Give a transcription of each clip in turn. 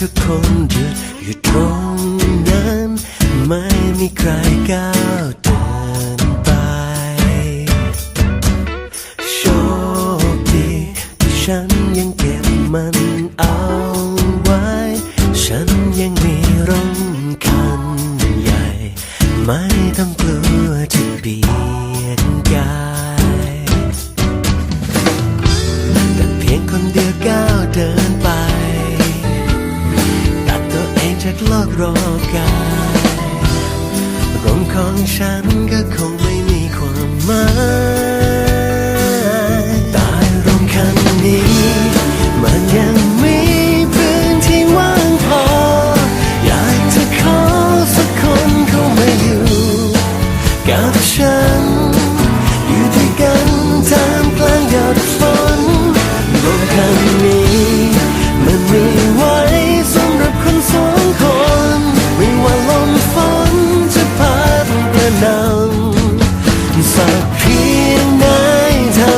ทุกคนหยุดอยู่ตรงนั้น ไม่มีใครก้าว จากโลกรอบกายลมของฉันก็คงไม่มีความหมาย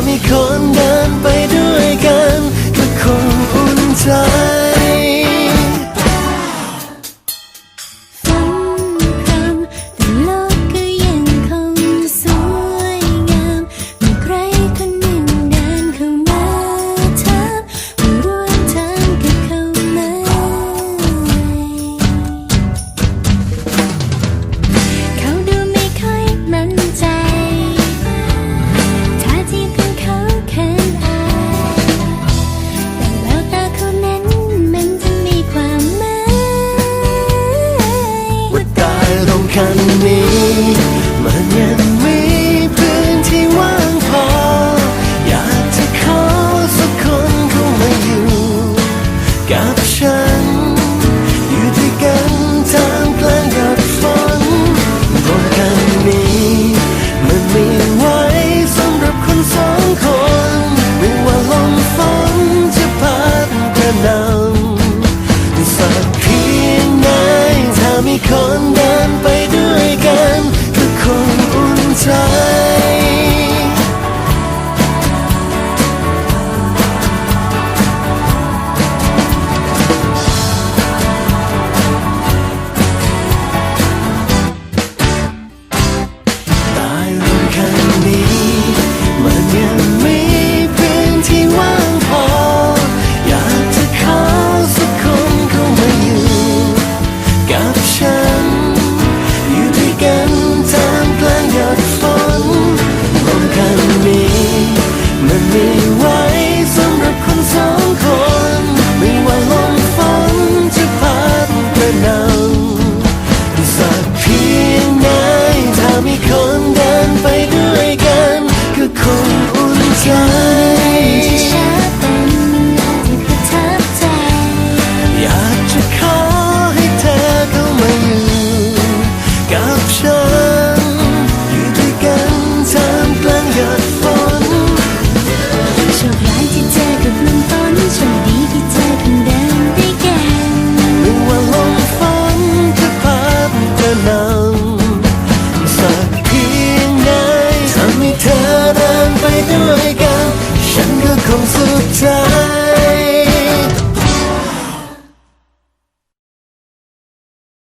มีคนเดินไปด้วยกันก็คงอุ่นใจ coming ับฉัน ฉันก็คงสุดใจ